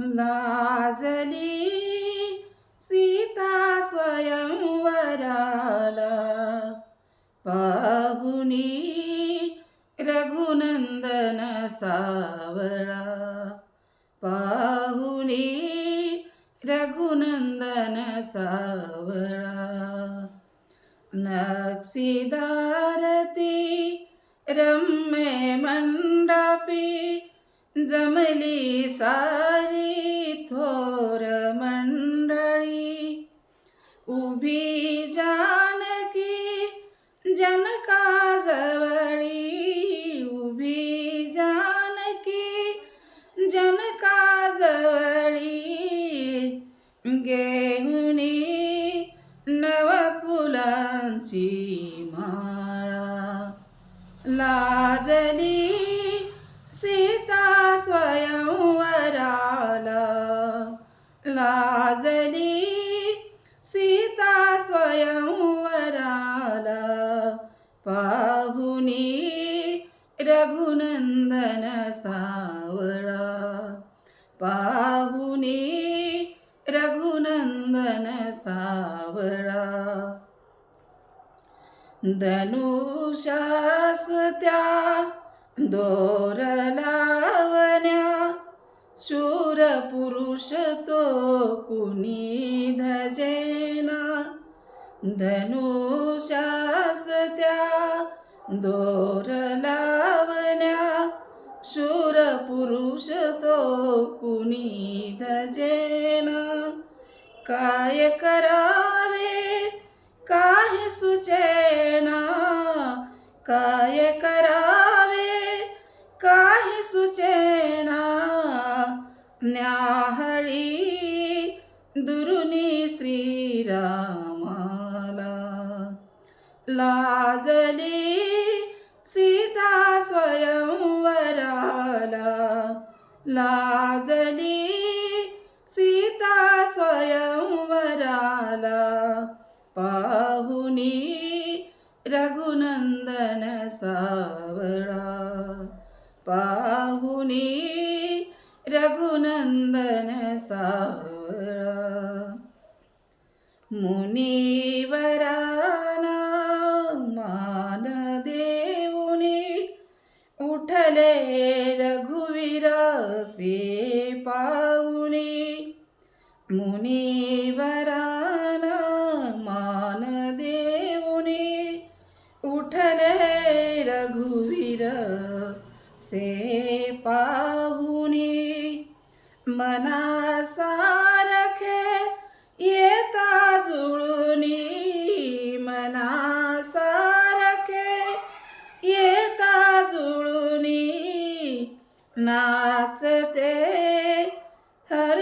लाजली सीता स्वयंवराला. पाहुनी रघुनंदन सावळा. पाहुनी रघुनंदन सावळा. नक्षीदारती रम्य मंडपी जमली सारी थोर मंडळी. उभी जानकी जनकाजवळी उभी जानकी जनकाजवळी घेऊनी नव फुलांची पाहुनी रघुनंदन सावळा. पाहुनी रघुनंदन सावळा. धनुषास त्या दोर लावण्या शूर पुरुष तो कुणी धजेना. धनुषा दोर लावण्या शूर पुरुष तो कुणी धजेन? काय करावे काय सुचेना? काय करावे काय सुचेना? न्याहळी लाजली सीता स्वयंवराला लाजली सीता स्वयंवराला पाहुनी रघुनंदन सावळा. पाहुनी रघुनंदन सावळा. मुनिवरा पाहुणे मुनिवराना मान देऊने. उठले रघुवीर से पाहुनी मना सारखे येता जुळुनी.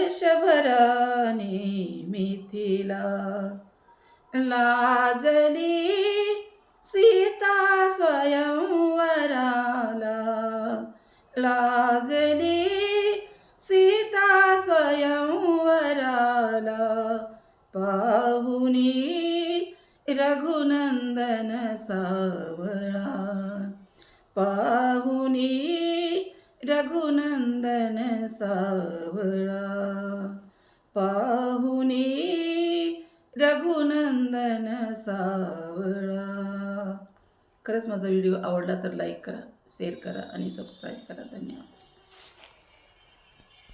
हर्षभराने मिथिला लाजली. सीता स्वयंवराला लाजली. सीता स्वयंवराला पाहुनी रघुनंदन सावळा. पाहुनी रघुनंदन सावळा। पाहुनी रघुनंदन सावळा। खरंच माझा व्हिडिओ आवडला तर लाईक करा शेअर करा आणि सबस्क्राईब करा. धन्यवाद.